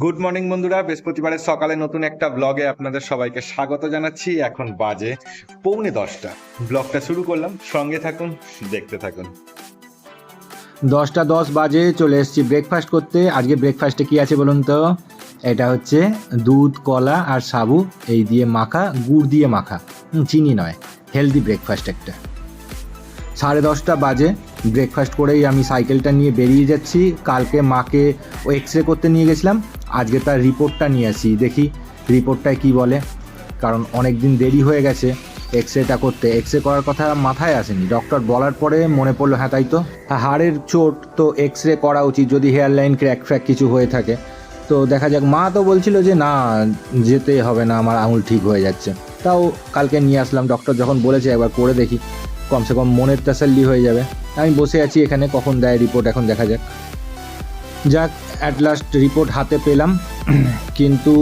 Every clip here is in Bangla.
গুড মর্নিং বন্ধুরা। বৃহস্পতিবারের সকালে নতুন একটা ব্লগে আপনাদের সবাইকে স্বাগত জানাচ্ছি। এখন বাজে পৌনে দশটা। ব্লগটা শুরু করলাম। সঙ্গে থাকুন, দেখতে থাকুন। দশটা দশ বাজে, চলে এসেছি ব্রেকফাস্ট করতে। আজকে ব্রেকফাস্টে কি আছে বলুন তো? এটা হচ্ছে দুধ, কলা আর সাবু, এই দিয়ে মাখা, গুড় দিয়ে মাখা। চিনি নয়। হেলদি ব্রেকফাস্ট একটা। সাড়ে দশটা বাজে। ব্রেকফাস্ট করেই আমি সাইকেলটা নিয়ে বেরিয়ে যাচ্ছি। কালকে মাকে ও এক্স রে করতে নিয়ে গেছিলাম। আজকে তার রিপোর্টটা নিয়ে আসি। দেখি রিপোর্টটায় কি বলে। কারণ অনেক দিন দেরি হয়ে গেছে এক্স রেটা করতে। এক্স রে করার কথা মাথায় আসেনি। ডক্টর বলার পরে মনে পড়ল হ্যাঁ তাই তো। হাড়ের চোট তো এক্স রে করা উচিত যদি হেয়ার লাইন ক্র্যাক ফ্র্যাক কিছু হয়ে থাকে। তো দেখা যাক, মা তো বলছিল যে, না, যেতে হবে না, আমার আঙুল ঠিক হয়ে যাচ্ছে। তাও কালকে নিয়ে আসলাম। ডক্টর যখন বলেছে, একবার করে দেখি। কমসে কম মনের তাসাল্লি হয়ে যাবে। আমি বসে আছি এখানে, কখন দেয় রিপোর্ট এখন দেখা যাক। যাক অ্যাট লাস্ট রিপোর্ট হাতে পেলাম। কিন্তু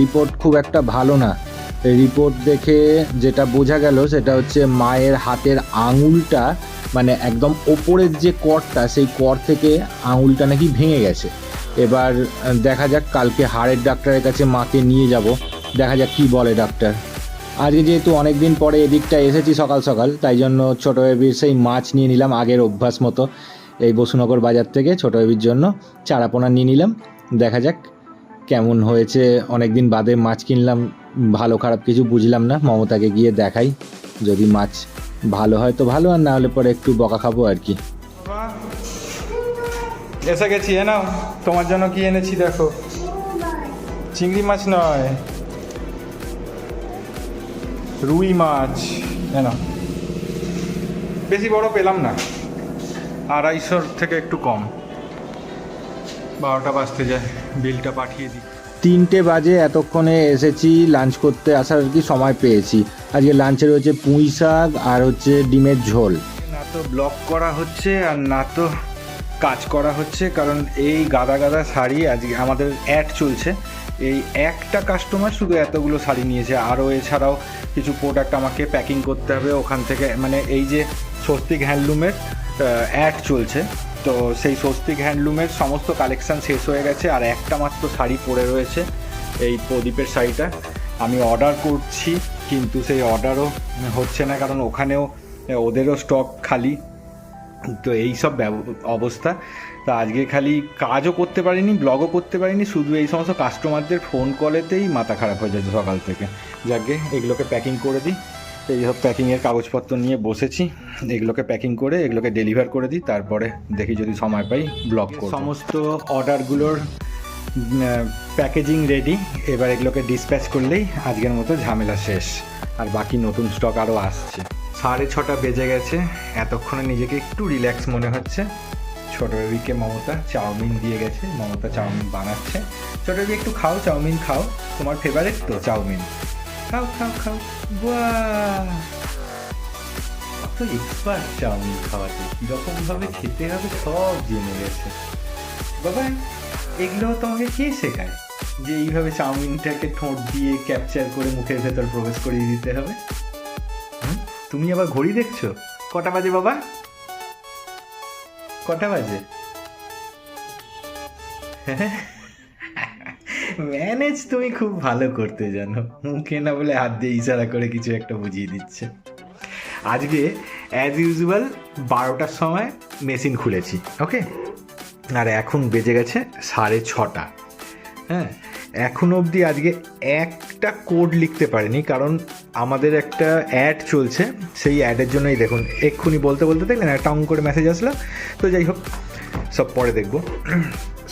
রিপোর্ট খুব একটা ভালো না। রিপোর্ট দেখে যেটা বোঝা গেল, সেটা হচ্ছে মায়ের হাতের আঙুলটা মানে একদম ওপরের যে করটা সেই কর থেকে আঙুলটা নাকি ভেঙে গেছে। এবার দেখা যাক, কালকে হাড়ের ডাক্তারের কাছে মাকে নিয়ে যাব। দেখা যাক কি বলে ডাক্তার আজকে যেহেতু অনেক দিন পরে এদিকটা এসেছি সকাল সকাল, তাই জন্য ছোটো বেবির সেই মাছ নিয়ে নিলাম, আগের অভ্যাস মতো। এই বসুনগর বাজার থেকে ছোটো বেবির জন্য চারাপোনা নিয়ে নিলাম। দেখা যাক কেমন হয়েছে অনেক দিন বাদে মাছ কিনলাম, ভালো খারাপ কিছু বুঝলাম না, মমতাকে গিয়ে দেখাই। যদি মাছ ভালো হয় তো ভালো, আর না হলে পরে একটু বকা খাব আর কি। এসে গেছি, এ নাও, তোমার জন্য কি এনেছি দেখো। চিংড়ি মাছ নয়। রুই মাছ এ নাও বেশি বড় পেলাম না। আড়াইশোর থেকে একটু কম। বারোটা বাজতে যায় বিলটা পাঠিয়ে দিই। তিনটে বাজে এতক্ষণে এসেছি লাঞ্চ করতে আসার আর কি সময় পেয়েছি। আজকে লাঞ্চে রয়েছে পুঁই শাক আর হচ্ছে ডিমের ঝোল। না তো ব্লক করা হচ্ছে আর না তো কাজ করা হচ্ছে কারণ এই গাদা গাদা শাড়ি আজকে আমাদের অ্যাড চলছে। এই একটা কাস্টমার শুধু এতগুলো শাড়ি নিয়েছে। আরও এছাড়াও কিছু প্রোডাক্ট আমাকে প্যাকিং করতে হবে ওখান থেকে। মানে এই যে স্বস্তিক হ্যান্ডলুমের অ্যাড চলছে। তো সেই স্বস্তিক হ্যান্ডলুমের সমস্ত কালেকশান শেষ হয়ে গেছে আর একটা মাত্র শাড়ি পরে রয়েছে এই প্রদীপের শাড়িটা। আমি অর্ডার করছি, কিন্তু সেই অর্ডারও হচ্ছে না, কারণ ওখানেও ওদেরও স্টক খালি। তো এই সব অবস্থা। তা আজকে খালি কাজও করতে পারিনি ব্লগও করতে পারিনি, শুধু এই সমস্ত কাস্টমারদের ফোন কলেতেই মাথা খারাপ হয়ে যাচ্ছে সকাল থেকে। যাকে এগুলোকে প্যাকিং করে দিই, এই সব প্যাকিংয়ের কাগজপত্র নিয়ে বসেছি, এগুলোকে প্যাকিং করে, এগুলোকে ডেলিভার করে দিই, তারপরে দেখি যদি সময় পাই ব্লগ সমস্ত অর্ডারগুলোর প্যাকেজিং রেডি এবার এগুলোকে ডিসপ্যাচ করলেই আজকের মতো ঝামেলা শেষ। আর বাকি নতুন স্টক আরও আসছে। সাড়ে ছটা বেজে গেছে, এতক্ষণে নিজেকে একটু রিল্যাক্স মনে হচ্ছে। ছোট বেবিকে মমতা চাউমিন দিয়ে গেছে মমতা চাউমিন বানাচ্ছে। ছোট বেবি একটু খাও, চাউমিন খাও। তোমার ফেভারিট তো চাউমিন। খাও খাও খাও। বাহ! কত এক্সপার্ট চাউমিন খাওয়াতে। কীরকম ভাবে খেতে হবে সব জেনে গেছে। বাবা, এগুলো তোমাকে কে শেখায় যে এইভাবে চাউমিনটাকে ঠোঁট দিয়ে ক্যাপচার করে মুখের ভেতর প্রবেশ করিয়ে দিতে হবে? তুমি আবার ঘড়ি দেখছ? কটা বাজে বাবা? কটা বাজে? ম্যানেজ তুমি খুব ভালো করতে জানো। মুখে না বলে হাত দিয়ে ইশারা করে কিছু একটা বুঝিয়ে দিচ্ছে। আজকে অ্যাজ ইউজুয়াল বারোটার সময় মেশিন খুলেছি ওকে আর এখন বেজে গেছে সাড়ে ছটা। হ্যাঁ এখন অবধি আজকে একটা কোড লিখতে পারিনি, কারণ আমাদের একটা অ্যাড চলছে, সেই অ্যাডের জন্যই দেখুন, এক্ষুনি বলতে বলতে দেখলেন একটা অঙ্ক করে মেসেজ আসলো। তো যাই হোক, সব পরে দেখব।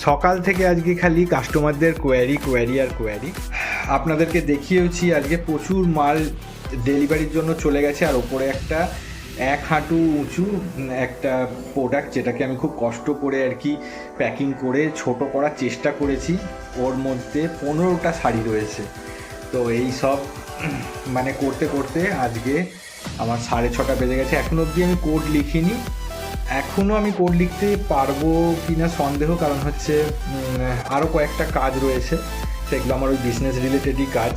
সকাল থেকে আজকে খালি কাস্টমারদের কোয়ারি কোয়ারি আর কোয়ারি আপনাদেরকে দেখিয়েওছি আজকে প্রচুর মাল ডেলিভারির জন্য চলে গেছে, আর ওপরে একটা এক হাঁটু উঁচু একটা প্রোডাক্ট যেটাকে আমি খুব কষ্ট করে আর কি প্যাকিং করে ছোট করার চেষ্টা করেছি। ওর মধ্যে পনেরোটা শাড়ি রয়েছে। তো এই সব মানে করতে করতে আজকে আমার সাড়ে ছটা বেজে গেছে। এখন অবধি আমি কোড লিখিনি। এখনও আমি কোড লিখতে পারব কিনা সন্দেহ, কারণ হচ্ছে আরও কয়েকটা কাজ রয়েছে। সেগুলো আমার ওই বিজনেস রিলেটেডই কাজ,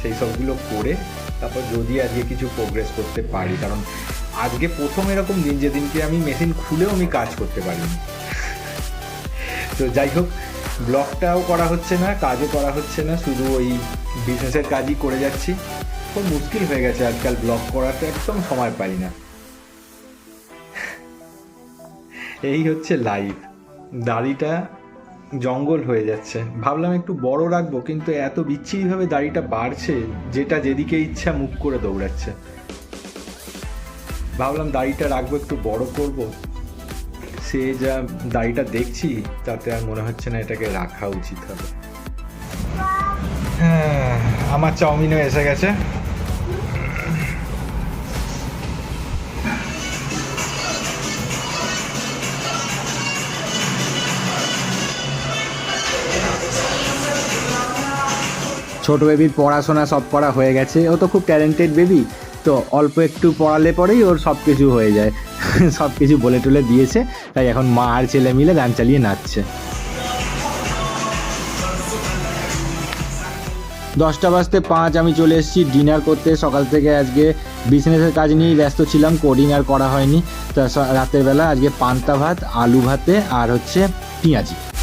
সেই সবগুলো করে তারপর যদি আজকে কিছু প্রোগ্রেস করতে পারি। কারণ আজকে প্রথম এরকম দিন, যেদিনকে আমি মেশিন খুলেও আমি কাজ করতে পারিনি। তো যাই হোক ব্লগটাও করা হচ্ছে না, কাজও করা হচ্ছে না, শুধু ওই বিজনেসের কাজই করে যাচ্ছি। খুব মুশকিল হয়ে গেছে আজকাল ব্লগ করাতে একদম সময় পাই না। এই হচ্ছে লাইফ দাড়িটা জঙ্গল হয়ে যাচ্ছে। ভাবলাম একটু বড় রাখব কিন্তু এত বিচ্ছিরিভাবে দাড়িটা বাড়ছে যেটা যেদিকে ইচ্ছা মুখ করে দৌড়াচ্ছে। ভাবলাম দাড়িটা রাখব একটু বড় করব। সে যা দাড়িটা দেখছি তাতে আর মনে হচ্ছে না এটাকে রাখা উচিত হবে। হ্যাঁ, আমার চাউমিনও এসে গেছে। ছোট বেবির পড়াশোনা সব করা হয়ে গেছে। ও তো খুব ট্যালেন্টেড বেবি তো অল্প একটু পড়ালে পরেই ওর সব কিছু হয়ে যায়। সব কিছু বলে টলে দিয়েছে, তাই এখন মা আর ছেলে মিলে গান চালিয়ে নাচছে। দশটা বাজতে পাঁচ আমি চলে এসেছি। ডিনার করতে। সকাল থেকে আজকে বিজনেসের কাজ নিয়েই ব্যস্ত ছিলাম। কোডিং আর করা হয়নি। তা রাতের বেলা আজকে পান্তা ভাত, আলু ভাতে আর হচ্ছে পেঁয়াজি।